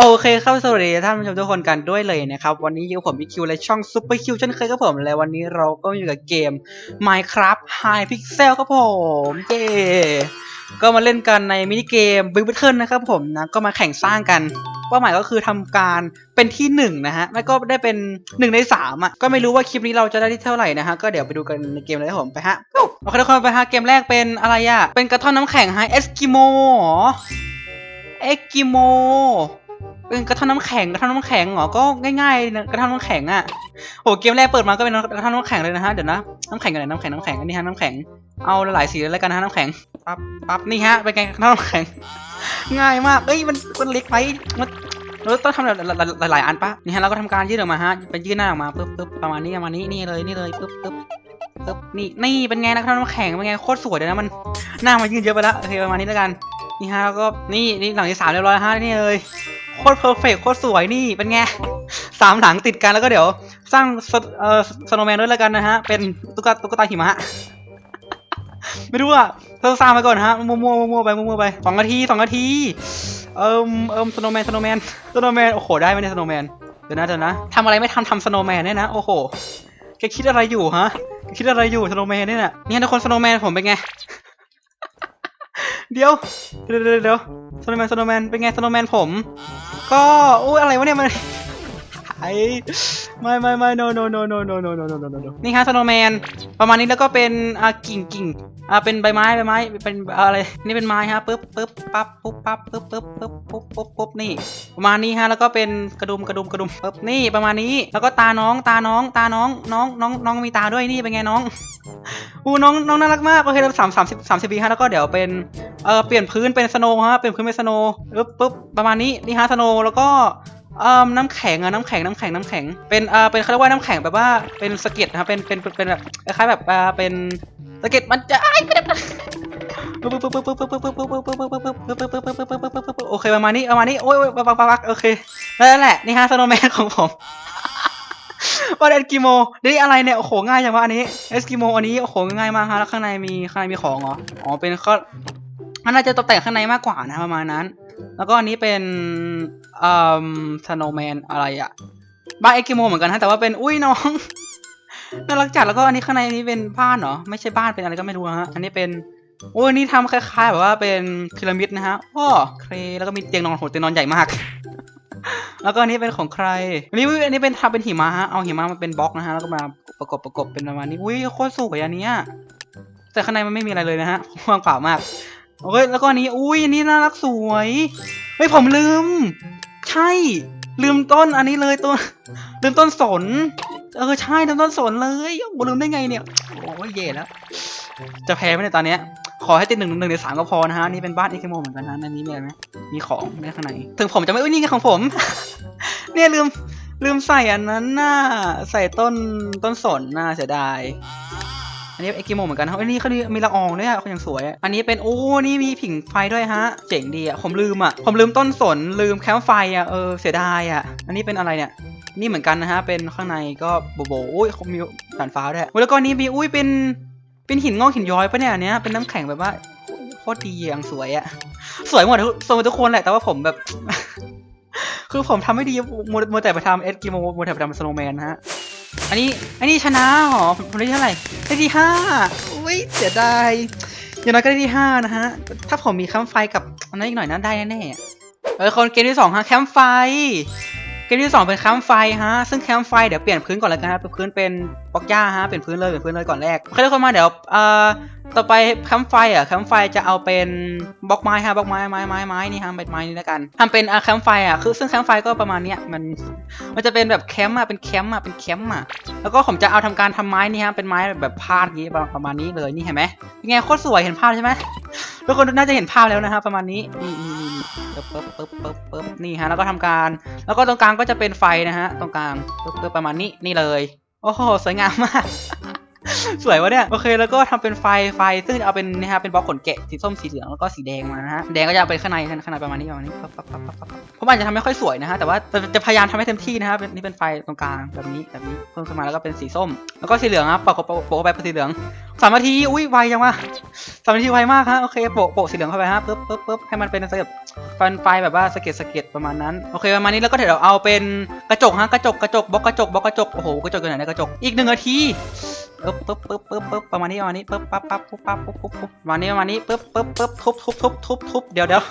โอเคครับสวัสดีท่านผู้ชมทุกคนกันด้วยเลยนะครับ วันนี้อยู่ผมอีคิวและช่องซุปเปอร์คิวเช่นเคยครับผมและวันนี้เราก็อยู่กับเกม Minecraft High Pixel ครับผมเย้ก็มาเล่นกันในมินิเกม Big Battle นะครับผมนะก็มาแข่งสร้างกันเป้าหมายก็คือทำการเป็นที่หนึ่งนะฮะไม่ก็ได้เป็นหนึ่งในสามอะก็ไม่รู้ว่าคลิปนี้เราจะได้ที่เท่าไหร่นะฮะก็เดี๋ยวไปดูกันในเกมเลยครับผมไปฮะโอเคทุกคนไปฮะเกมแรกเป็นอะไรอะเป็นกระท่อมน้ำแข็งฮะเอสกิโมหรอเอสกิโม เป็นกระท่อมน้ำแข็งกระท่อมน้ำแข็งเหรอ ก็ง่ายๆนะกระท่อมน้ำแข็งอะโอ้เกมแรกเปิดมาก็เป็นกระท่อมน้ำแข็งเลยนะฮะ เดี๋ยวนะ น้ำแข็งกันไหนน้ำแข็งน้ำแข็งอันนี้ฮะน้ำแข็ง เอาหลายสีแล้วกันนะฮะน้ำแข็ง ปั๊บ ปั๊บ นี่ฮะ เป็นไงกระท่อมน้ำแข็ง ง่ายมาก เอ้ย มัน มันเล็กไปมันเราต้องทำหลายๆหลายๆอันปะนี่ฮะ เราก็ทำการยืดออกมาฮะ เป็นยืดหน้าออกมาปึ๊บปึ๊บประมาณนี้ประมาณนี้ นี่เลย นี่เลยปึ๊บปึ๊บปึ๊บ นี่ นี่ เป็นไงนะกระท่อมน้ำแข็ง เป็นไง โคตรสวยเลยนะ มัน หน้ามันยืดเยอะไปล้วโอเคประมาณนี้แล้วกัน นี่ฮะแล้วก็ นี่ นี่หลังที่สามเรียบร้อยแล้วฮะนี่เลย โคตรเพอร์เฟกโคตรสวยนี่เป็นไงสามหลังติดกันแล้วก็เดี๋ยว สร้างเอ่อสโนแมนด้วยแล้วกันนะฮะ เป็นตุ๊กตาตุ๊กตาหิมะ ไม่รู้อะเราสร้างไปก่อนฮะมัวมัวมัวไปมัวมัวไปสองนาทีสองนาที เอิมเอิมสโนแมนสโนแมนสโนแมนโอ้โหได้ไหมเนี่ยสโนแมนเดี๋ยวนะเดี๋ยวนะทำอะไรไม่ทำทำสโนแมนเนี่ยนะโอ้โหแกคิดอะไรอยู่ฮะคิดอะไรอยู่สโนแมนเนี่ยน่ะเนี่ยทุกคนสโนแมนผมเป็นไงเดี๋ยวเดี๋ยวเดี๋ยวสโนแมนสโนแมนเป็นไงสโนแมนผม ก็อู้อะไรวะเนี่ยมันไอ ไม่ไม่ไม่ no no no no no no no no no no นี่ฮะสโนวแมนประมาณนี้แล้วก็เป็นอ่ากิ่งกิ่งอ่าเป็นใบไม้ใบไม้เป็นอะไรนี่เป็นไม้ฮะปึ๊บปึ๊บปั๊บปุ๊บปั๊บปึ๊บปึ๊บปึ๊บปุ๊บปุ๊บปุ๊บนี่ ประมาณนี้ฮะแล้วก็เป็นกระดุมกระดุมกระดุมปึ๊บนี่ประมาณนี้ แล้วก็ตาน้องตาน้องตาน้องน้องน้องน้องมีตาด้วยนี่เป็นไงน้องอู้น้องน้องน่ารักมากโอเคเราสามสามสิบสามสิบปีฮะแล้วก็เดี๋ยวเป็นเออเปลี่ยนพื้นเป็นสโนว์ฮะเปลี่ยนพื้นเป็นสโนว์ปึ๊บปึ๊บประมาณนี้นี่ฮะสโนว์แล้วก็ เอ่อน้ำแข็งอะน้ำแข็งน้ำแข็งน้ำแข็ง เป็นเอ่อเป็นเขาเรียกว่าน้ำแข็งแบบว่าเป็นสะเก็ดนะครับเป็นเป็นเป็นแบบคล้ายแบบอ่าเป็นสะเก็ดมันจะไอ้ไม่ได้โอเคประมาณนี้ประมาณนี้โอ๊ยปักปักปักโอเคนั่นแหละนี่ฮะสโนแมนของผมวันเอสกิโมนี่อะไรเนี่ยโอ้โหง่ายจังวะอันนี้เอสกิโมอันนี้โอ้โหง่ายมากฮะแล้วข้างในมีข้างในมีของเหรออ๋อเป็นข้อมันอาจจะตกแต่งข้างในมากกว่านะประมาณนั้น แล้วก็อันนี้เป็นอืมสโนแมนอะไรอะบ้านเอสกิโมเหมือนกันฮะแต่ว่าเป็นอุ้ยน้องน่ารักจัดแล้วก็อันนี้ข้างในนี้เป็นบ้านเหรอไม่ใช่บ้านเป็นอะไรก็ไม่รู้ฮะอันนี้เป็นโอ้ยนี่ทำคล้ายๆแบบว่าเป็นพีระมิดนะฮะโอ้เคแล้วก็มีเตียงนอนโหเตียงนอนใหญ่มาก แล้วก็อันนี้เป็นของใครอันนี้อุ๊ยอันนี้เป็นทำเป็นหิมะฮะเอาหิมะมาเป็นบล็อกนะฮะแล้วก็มาประกบประกบเป็นประมาณนี้อุ้ยโคตรสวยอันเนี้ยแต่ข้างในมันไม่มีอะไรเลยนะฮะว่างเปล่ามาก โอเคแล้วก็อันนี้ อุ้ยอันนี้น่ารักสวย เฮ้ยผมลืม ใช่ ลืมต้นอันนี้เลยต้นลืมต้นสน เออใช่ลืมต้นสนเลยโอ้ลืมได้ไงเนี่ย โอ้ยเย่แล้ว จะแพ้ไหมเนี่ยตอนเนี้ย ขอให้ติดหนึ่งหนึ่งในสามก็พอนะฮะ นี่เป็นบ้านอีเคโมเหมือนกันนะอันนี้มีอะไรไหมมีของในข้างใน ถึงผมจะไม่อุ้ยนี่ไงของผม เนี่ยลืมลืมใส่อันนั้นน่ะใส่ต้นต้นสนน่ะเสียดาย อันนี้เอกิโมเหมือนกันครับอันนี้เขามีมีละอองด้วยอะเขาอย่างสวย อันนี้เป็นโอ้นี่มีผิงไฟด้วยฮะ เจ๋งดีอะผมลืมอะผมลืมต้นสนลืมแคมป์ไฟอะเออเสียดายอะ อันนี้เป็นอะไรเนี่ยนี่เหมือนกันนะฮะ เป็นข้างในก็โบโบอุ้ยเขามีด่านฟ้าด้วยอุ๊ยแล้วก็นี้มีอุ้ยเป็นเป็นหินงอกหินย้อยปะเนี่ยอันเนี้ยเป็นน้ำแข็งแบบว่าโคตรดีอย่างสวยอะ สวยหมดทุกสวยหมดทุกคนแหละแต่ว่าผมแบบ คือผมทำไม่ดีมัวมัวแต่ไปทำเอสกิโมมัวแต่ไปทำสโนว์แมนนะฮะ อันนี้อันนี้ชนะเหรอผมได้ที่เท่าไหร่ได้ที่ห้าอุ้ยเสียดายอย่างน้อยก็ได้ที่ห้านะฮะ ถ้าผมมีแคมไฟกับอันนั้นอีกหน่อยนะได้แน่ๆเออคนเกมที่สองฮะแคมไฟเกมที่สองเป็นแคมไฟฮะ ซึ่งแคมไฟเดี๋ยวเปลี่ยนพื้นก่อนแล้วกันฮะเป็นพื้นเป็นบล็อกหญ้าฮะเปลี่ยนพื้นเลยเปลี่ยนพื้นเลยก่อนแรกโอเคทุกคนมาเดี๋ยวเอ่อ ต่อไปแคมไฟอะแคมไฟจะเอาเป็นบล็อกไม้ฮะบล็อกไม้ไม้ไม้ไม้นี่ฮะเป็นไม้นี่แล้วกันทำเป็นอะแคมไฟอะคือซึ่งแคมไฟก็ประมาณเนี้ยมันมันจะเป็นแบบแคมป์อะเป็นแคมป์อะเป็นแคมป์อะแล้วก็ผมจะเอาทำการทำไม้นี่ฮะเป็นไม้แบบพาดอย่างงี้ประมาณนี้เลยนี่เห็นไหมเป็นไงโคตรสวยเห็นภาพใช่ไหมทุกคนน่าจะเห็นภาพแล้วนะฮะประมาณนี้นี่นี่นี่นี่ปึ๊บปึ๊บปึ๊บปึ๊บปึ๊บนี่ฮะแล้วก็ทำการ แล้วก็ตรงกลางก็จะเป็นไฟนะฮะตรงกลางปึ๊บปึ๊บประมาณนี้นี่เลยโอ้โหสวยงามมาก สวยวะเนี่ยโอเคแล้วก็ทำเป็นไฟไฟซึ่งจะเอาเป็นนะฮะเป็นบล็อกขนแกะสีส้มสีเหลืองแล้วก็สีแดงมานะฮะแดงก็จะเอาเป็นข้างในข้างในประมาณนี้ประมาณนี้ปั๊บปั๊บปั๊บปั๊บปั๊บผมอาจจะทำไม่ค่อยสวยนะฮะแต่ว่าจะจะพยายามทำให้เต็มที่นะฮะนี่เป็นไฟตรงกลางแบบนี้แบบนี้เพิ่มขึ้นมาแล้วก็เป็นสีส้ม แล้วก็สีเหลืองครับปะโปะโปะไปเป็นสีเหลืองสามนาทีอุ้ยไวจังวะสามนาทีไวมากฮะโอเคโปะโปะสีเหลืองเข้าไปฮะปึ๊บปึ๊บปึ๊บให้มันเป็นสเก็ตฟันไฟแบบว่าสเก็ตสเก็ตประมาณนั้นโอเคประมาณนี้แล้วก็เดี๋ยวเราเอาเป็นกระจกฮะกระจกกระจกบล็อกกระจกบล็อกกระจกโอ้โหกระจกอยู่ไหนเนี่ยกระจกอีกหนึ่งนาทีปึ๊บปึ๊บปึ๊บปึ๊บปึ๊บประมาณนี้ประมาณนี้ปึ๊บปั๊บปั๊บปุ๊บปั๊บปุ๊บปุ๊บปุ๊บประมาณนี้ประมาณนี้ปึ๊บปึ๊บปึ๊บทุบทุบทุบทุบทุบเดี๋ยวเดี๋ยว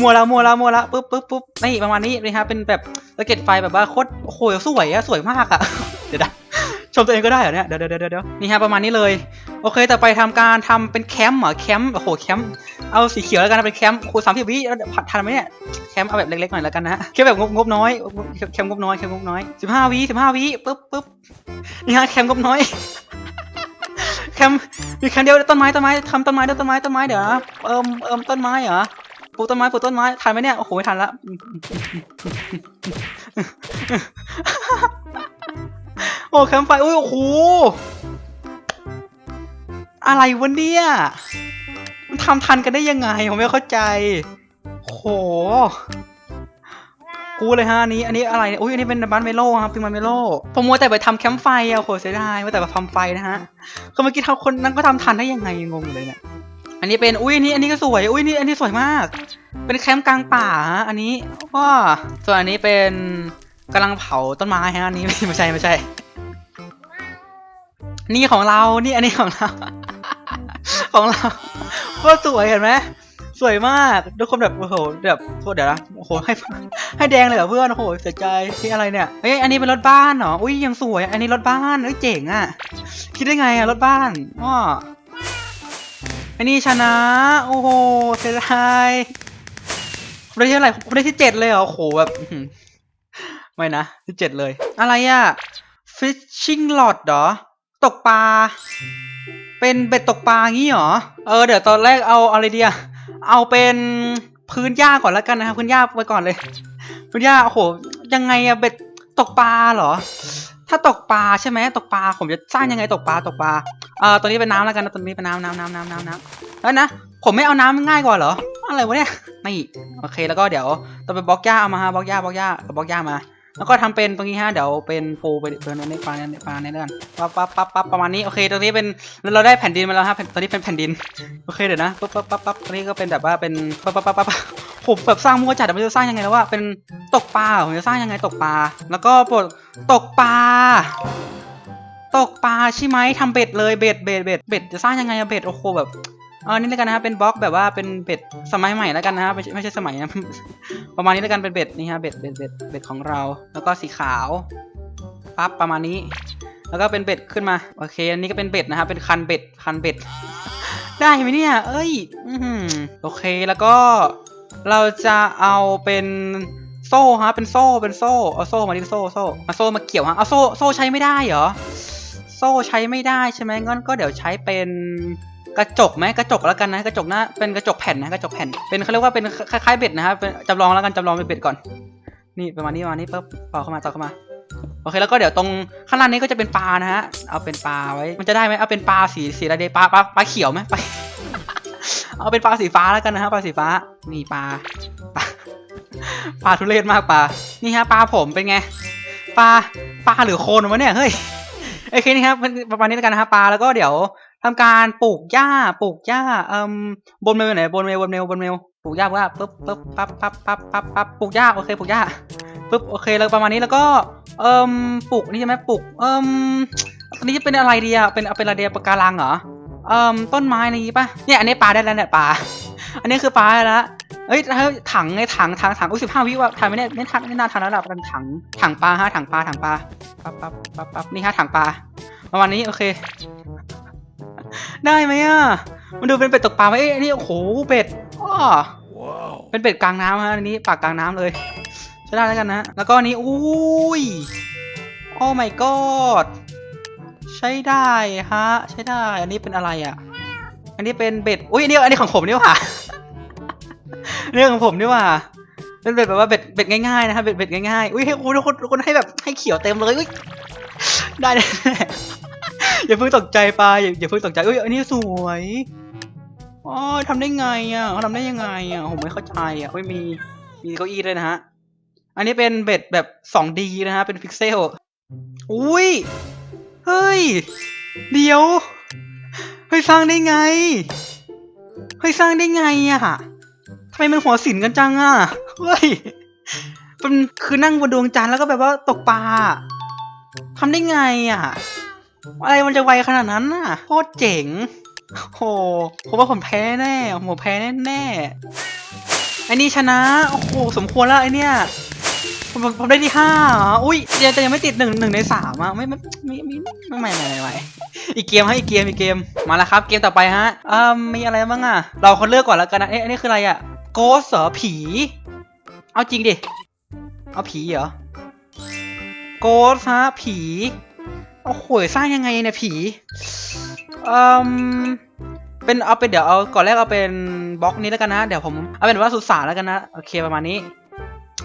มัวแล้วมัวแล้วมัวแล้วปึ๊บปึ๊บปึ๊บนี่ประมาณนี้นะฮะเป็นแบบสะเก็ดไฟแบบว่าโคตรโอ้โหสวยอะสวยมากอะเดี๋ยวนะ มตัวเองก็ได้เหรอเนี่ยเดี๋ยวเดี๋ยวเดี๋ยวเดี๋ยวนี่ฮะประมาณนี้เลย โอเคต่อไปทำการทำเป็นแคมป์เหรอแคมป์โอ้โหแคมป์เอาสีเขียวแล้วกันเป็นแคมป์คูณสามสิบวิแล้วผัดทันไหมเนี่ยแคมป์เอาแบบเล็กๆหน่อยแล้วกันนะฮะแค่แบบงบงบน้อยแคมป์งบน้อยแคมป์งบน้อยสิบห้าวิสิบห้าวิปึ๊บปึ๊บนี่ฮะแคมป์งบน้อยแคมป์มีแคมป์เดียวต้นไม้ต้นไม้ทำต้นไม้ด้วยต้นไม้ต้นไม้เดี๋ยวเอิมเอิมต้นไม้เหรอปลูกต้นไม้ปลูกต้นไม้ทันไหมเนี่ยโอ้โหไม่ทันละ โอ้แคมไฟอุ้ยโอ้โหอะไรวะเนี่ย มันทำทันกันได้ยังไง ผมไม่เข้าใจ โห กูเลยฮะอันนี้ อันนี้อะไรเนี่ยอุ้ยอันนี้เป็นบันเมโลครับเป็นบันเมโลผมมัวแต่ไปทำแคมป์ไฟอะโหเสียดายมัวแต่ไปทำไฟนะฮะก็เมื่อกี้ทำคนนั้นก็ทำทันได้ยังไงงงเลยเนี่ยอันนี้เป็นอุ้ยอันนี้อันนี้ก็สวยอุ้ยนี่อันนี้สวยมาก เป็นแคมป์กลางป่าฮะอันนี้ว้าส่วนอันนี้เป็น กำลังเผาต้นไม้ฮะอันนี้ ไม่ใช่ไม่ใช่ นี่ของเรา นี่อันนี้ของเรา ของเราก็สวยเห็นไหมสวยมากทุกคนแบบโอ้โหแบบโทษเดี๋ยวนะโอ้โหให้ให้แดงเลยเหรอเพื่อนโอ้โหเสียใจที่อะไรเนี่ยเอ้ยอันนี้เป็นรถบ้านเหรออุ้ยยังสวย อันนี้รถบ้านเอ้ยเจ๋งอะคิดได้ไงอะรถบ้านอ้ออ้นี่ชนะ โอ้โหเสียดายผมได้ที่อะไหรผมได้ที่เจ็ดเลยเหรอโอ้โหแบบ ไม่นะที่เจ็ดเลย อะไรอะ fishing rod เหรอ ตกปลา เป็นเบ็ดตกปลางี้เหรอ เออ เดี๋ยวตอนแรกเอาอะไรดีอะเอาเป็นพื้นหญ้าก่อนแล้วกันนะครับพื้นหญ้าไว้ก่อนเลย พื้นหญ้าโอ้โห ยังไงอะเบ็ดตกปลาเหรอ ถ้าตกปลาใช่ไหมตกปลาผมจะสร้างยังไงตกปลาตกปลาเอ่อตัวนี้เป็นน้ำแล้วกันนะตัวนี้เป็นน้ำน้ำน้ำน้ำน้ำน้ำแล้วนะผมไม่เอาน้ำง่ายกว่าเหรออะไรวะเนี่ยนี่โอเคแล้วก็เดี๋ยวต้องไปบล็อกหญ้าเอามาฮะบล็อกหญ้าบล็อกหญ้าเอาบล็อกหญ้ามา แล้วก็ทำเป็นตรงนี้ฮะเดี๋ยวเป็นปูไปเป็นในปลาในปลาในเรื่องปั๊บปั๊บปั๊บปั๊บประมาณนี้โอเคตรงนี้เป็นเราได้แผ่นดินมาแล้วครับตอนนี้เป็นแผ่นดินโอเคเดี๋ยวนะปั๊บปั๊บปั๊บปั๊บตรงนี้ก็เป็นแบบว่าเป็นปั๊บปั๊บปั๊บปั๊บผมแบบสร้างมั่วจัดแต่ไม่รู้จะสร้างยังไงแล้วว่าเป็นตกปลาผมจะสร้างยังไงตกปลาแล้วก็ปลดตกปลาตกปลาใช่ไหมทำเบ็ดเลยเบ็ดเบ็ดเบ็ดเบ็ดจะสร้างยังไงอะเบ็ดโอ้โหแบบ เออนี่แล้วกันนะครับเป็นบล็อกแบบว่าเป็นเบ็ดสมัยใหม่แล้วกันนะครับไม่ใช่ไม่ใช่สมัยนะ ประมาณนี้แล้วกันเป็นเบ็ดนี่ฮะเบ็ดเบ็ดเบ็ดเบ็ดของเรา แล้วก็สีขาวปั๊บประมาณนี้ แล้วก็เป็นเบ็ดขึ้นมาโอเค อันนี้ก็เป็นเบ็ดนะครับเป็นคันเบ็ดคันเบ็ด ได้ไหมเนี่ย เอ้ยอือหือโอเคแล้วก็เราจะเอาเป็นโซ่ฮะเป็นโซ่เป็นโซ่เอาโซ่มาดิโซ่โซ่มาโซ่มาเกี่ยวฮะเอาโซ่โซ่ใช้ไม่ได้เหรอโซ่ใช้ไม่ได้ใช่ไหมงั้นก็เดี๋ยวใช้เป็น กระจกไหมกระจกแล้วกันนะกระจกหน้าเป็นกระจกแผ่นนะกระจกแผ่นเป็นเขาเรียกว่าเป็นคล้ายๆเบ็ดนะครับเป็นจำลองแล้วกันจำลองเป็นเบ็ดก่อน นี่ประมาณนี้ประมาณนี้ปุ๊บต่อเข้ามาต่อเข้ามาโอเคแล้วก็เดี๋ยวตรงข้างล่างนี้ก็จะเป็นปลานะฮะเอาเป็นปลาไว้ มันจะได้ไหมเอาเป็นปลาสีสีอะไรดีปลาปลาปลาเขียวไหมปลาเอาเป็นปลาสีฟ้าแล้วกันนะฮะปลาสีฟ้านี่ปลาปลาปลาทุเรศมากปลานี่ฮะปลาผมเป็นไงปลาปลาหรือโคนวะเนี่ยเฮ้ยโอเคนี่ครับประมาณนี้แล้วกันนะครับปลาแล้วก็เดี๋ยว ทำการปลูกหญ้าปลูกหญ้าเอ่มบนเมลไหนบนเมลบนเมลบนเมลปลูกหญ้าว่าปึ๊บปึ๊บปั๊บปั๊บปั๊บปั๊บปั๊บปลูกหญ้าโอเคปลูกหญ้าปึ๊บโอเคแล้วประมาณนี้แล้วก็เอ่มปลูกนี่ใช่ไหมปลูกเอ่มอันนี้จะเป็นอะไรดีอะเป็นเอาเป็นอะไรดีอะปะการังเหรอเอ่มต้นไม้อะไรนี้ป่ะเนี่ยอันนี้ปลาได้แล้วเนี่ยปลาอันนี้คือปลาแล้วเอ้ยถ้าถังไงถังถังถังอุ้ยสิบห้าวิว่าทันไมเนี่ยไม่ทันไม่น่าทันแล้วล่ะเป็นถังถังปลาฮะถังปลาถังปลาปั๊บปั๊บปั๊บปั๊บนี่ฮะถังปลาประมาณนี้โอเค ได้ไหมอะ มันดูเป็นเป็ดตกปลาไหมเอ้ยอันนี้โอ้โหเป็ดอ้อเป็นเป็ดกลางน้ำฮะอันนี้ปากกลางน้ำเลยใช้ได้แล้วกันนะแล้วก็อันนี้อุ้ยโอ้ my god ใช้ได้ฮะ ใช้ได้ อันนี้เป็นอะไรอะ อันนี้เป็นเบ็ดอุ้ยอันนี้อันนี้ของผมนี่หว่าอันนี้ของผมนี่หว่าเป็นเบ็ดแบบว่าเบ็ดเบ็ดง่ายๆนะครับเบ็ดเบ็ดง่ายๆอุ้ยให้คุณทุกคนทุกคนให้แบบให้เขียวเต็มเลยอุ้ยได้เลย อย่าเพิ่งตกใจไปอย่าอย่าเพิ่งตกใจเอ้ยอันนี้สวยอ๋อทำได้ไงอะเขาทำได้ยังไงอะผมไม่เข้าใจอะไม่มีมีเก้าอี้ด้วยนะฮะอันนี้เป็นเบ็ดแบบ 2D นะฮะเป็นพิกเซลอุ้ยเฮ้ยเดี๋ยวเฮ้ยสร้างได้ไงเฮ้ยสร้างได้ไงอะทำไมมันหัวสินกันจังอะเฮ้ยเป็นคือนั่งบนดวงจันทร์แล้วก็แบบว่าตกปลาทำได้ไงอะ อะไรมันจะไวขนาดนั้นน่ะโคตรเจ๋งโหผมว่าผมแพ้แน่ผมแพ้แน่แน่ไอ้นี่ชนะ โอ้โห สมควรแล้วไอ้เนี่ยผมผมได้ที่ห้าอุ้ยยังแต่ยังไม่ติดหนึ่งหนึ่งในสามอะไม่ไม่ไม่ไม่ไม่ไม่ไม่อีกเกมให้อีกเกมอีกเกมมาแล้วครับ เกมต่อไปฮะอ่ามีอะไรบ้างอะ เราคนเลือกก่อนแล้วกันนะไอ๊ะอันนี้คืออะไรอะโกสเหรอผี เอาจริงดิ เอาผีเหรอโกสฮะผี โอ้โหสร้างยังไงเนี่ยผีอืมเป็นเอาเป็นเดี๋ยวเอาก่อนแรกเอาเป็นบล็อกนี้แล้วกันนะ เดี๋ยวผมเอาเป็นว่าสุสานแล้วกันนะโอเคประมาณนี้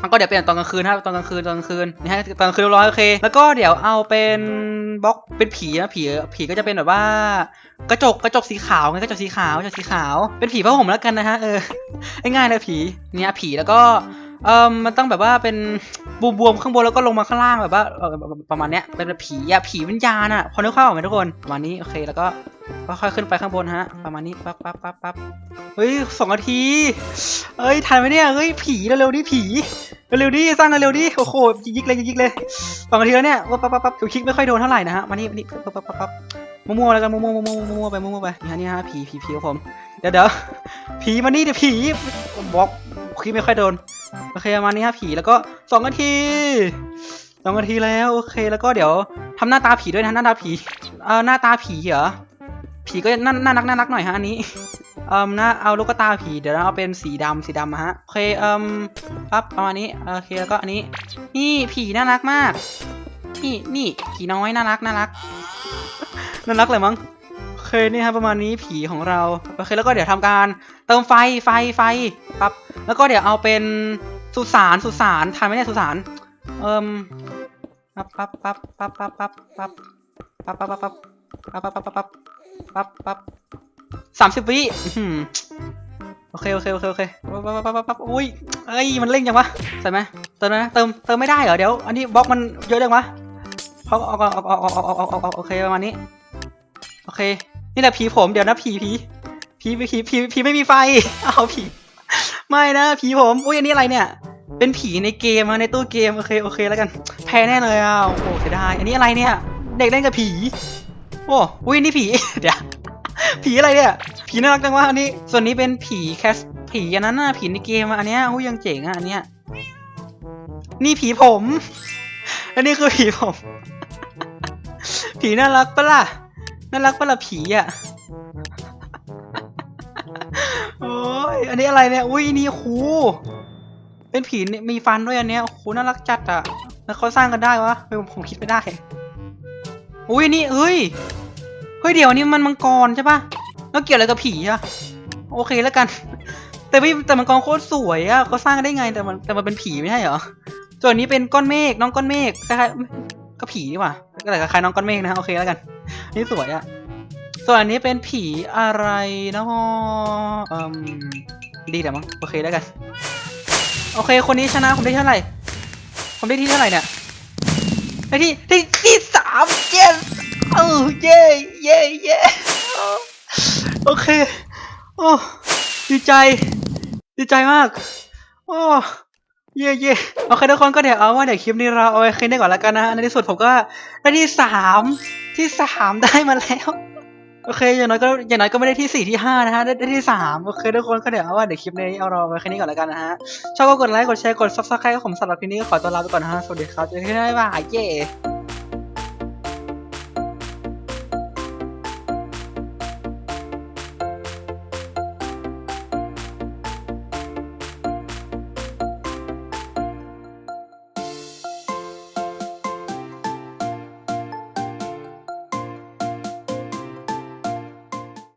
แล้วก็เดี๋ยวเปลี่ยนตอนกลางคืนนะครับตอนกลางคืนตอนกลางคืนนะฮะตอนกลางคืนร้อยโอเค แล้วก็เดี๋ยวเอาเป็นบล็อกเป็นผีนะผีผีก็จะเป็นแบบว่า กระจกกระจกสีขาวไงกระจกสีขาวกระจกสีขาวเป็นผีผ้าห่มแล้วกันนะฮะเออง่ายๆเลยผีเนี่ยผีแล้วก็ เออมันต้องแบบว่าเป็นบวมๆข้างบนแล้วก็ลงมาข้างล่างแบบว่าประมาณเนี้ยเป็นผีอะผีวิญญาณอะพอนึกภาพออกไหมทุกคนประมาณนี้โอเคแล้วก็ค่อยๆขึ้นไปข้างบนฮะ ประมาณนี้ปั๊บปั๊บปั๊บปั๊บเฮ้ยสองนาทีเอ้ยทันไหมเนี่ยเฮ้ยผีเร็วๆดิผีเร็วๆดิสร้างเร็วๆดิโอ้โหยิกเลยยิกเลยสองนาทีแล้วเนี่ยว่าปั๊บปั๊บปั๊บคลิกไม่ค่อยโดนเท่าไหร่นะฮะมานี่มานี่ปั๊บปั๊บปั๊บมั่วๆแล้วกันมั่วๆมั่วๆมั่วๆไปมั่วๆไปนี่ฮะนี่ฮะผีผีผีของผมเดี๋ยวเดี๋ยวผีมานี่เดี๋ยวผีบล็อก คลิกไม่ค่อยโดน โอเคประมาณนี้ฮะผีแล้วก็สองนาทีสองนาทีแล้วโอเคแล้วก็เดี๋ยวทำหน้าตาผีด้วยนะหน้าตาผีเอ่อหน้าตาผีเหรอผีก็น่าน่ารักน่ารักหน่อยฮะอันนี้เอ่มนะเอาลูกตาผีเดี๋ยวเราเอาเป็นสีดำสีดำฮะโอเคเอ่มปั๊บประมาณนี้โอเคแล้วก็อันนี้ นี่ผีน่ารักมากนี่นี่ผีน้อยน่ารักน่ารักน่ารักเลยมั้ง เคนี่ครับประมาณนี้ผีของเราโอเคแล้วก็เดี๋ยวทำการเติมไฟไฟไฟปั๊บแล้วก็เดี๋ยวเอาเป็นสุสานสุสานทานไหมเนี่ยสุสานเอิ่มปั๊บปั๊บปั๊บปั๊บปั๊บปั๊บปั๊บปั๊บปั๊บปั๊บปั๊บปั๊บปั๊บปั๊บปั๊บปั๊บสามสิบวิโอเคโอเคโอเคโอเคปั๊บปั๊บปั๊บปั๊บป๊บอุ้ยเอ้ยมันเร่งจังวะใส่ไหมเติมไหมเติมเติมไม่ได้เหรอเดี๋ยวอันนี้บล็อกมันเยอะจังวะเอาเอาเอาเอาเอาเอาเออาเออาโอเคประมาณนี้โอเค นี่แหละผีผมเดี๋ยวนะผีผีผีผีผีผีไม่มีไฟเอาผี ไม่นะผีผมอุ้ยอันนี้อะไรเนี่ย เป็นผีในเกมอะในตู้เกมโอเคโอเคแล้วกัน แพ้แน่เลยอะโอ้โหเสียดายอันนี้อะไรเนี่ย เด็กเล่นกับผี โอ้อุ้ยนี่ผีเดี๋ยวผีอะไรเนี่ย ผีน่ารักจังวะอันนี้ ส่วนนี้เป็นผีแคสผีอันนั้นน่ะผีในเกมอันเนี้ยหูยังเจ๋งอะอันเนี้ยนี่ผีผม อันนี้คือผีผม ผีน่ารักปะล่ะ น่ารักปะล่ะผีอะโอ้ย อันนี้อะไรเนี่ย อุ้ยนี่ครูเป็นผีเนี่ยมีฟันด้วยอันเนี้ยโอ้โหน่ารักจัดอะแล้วเขาสร้างกันได้วะไม่ผมผมคิดไม่ได้ อุ้ยนี่เฮ้ย เฮ้ยเดี๋ยวนี้มันมังกรใช่ปะแล้วเกี่ยวอะไรกับผีอะโอเคแล้วกัน แต่ไม่แต่มังกรโคตรสวยอะเขาสร้างกันได้ไงแต่มันแต่มันเป็นผีไม่ใช่เหรอส่วนนี้เป็นก้อนเมฆน้องก้อนเมฆคล้ายๆก็ผีนี่หว่า ก็แต่คล้ายน้องก้อนเมฆนะโอเคแล้วกัน นี่สวยอะส่วนอันนี้เป็นผีอะไรเนาะอืมดีแต่มั้งโอเคแล้วกัน โอเค คนนี้ชนะผมได้เท่าไหร่ ผมได้ที่เท่าไหร่เนี่ยได้ที่ได้ที่สามเย้เออเย้เย้เย้โอเค โอ้ดีใจ ดีใจมาก โอ้ เย่เย่โอเคทุกคนก็เดี๋ยวเอาว่าเดี๋ยวคลิปนี้เราเอาไว้ค่นี้ก่อนแล้วกันนะฮะในที่สุดผมก็ได้ที่สามที่สามได้มาแล้วโอเคอย่างน้อยก็อย่างน้อยก็ไม่ได้ที่สี่ที่ห้านะฮะได้ได้ที่สามโอเคทุกคนก็เดี๋ยวเอาว่าเดี๋ยวคลิปนี้เอาเราไว้แค่นี้ก่อนแล้วกันนะฮะชอบก็กดไลค์กดแชร์กดซับสไครต์ผมสำหรับคลิปนี้ก็ขอตัวลาไปก่อนนะฮะสวัสดีครับเจอกันใหม่บ๊ายบายเย่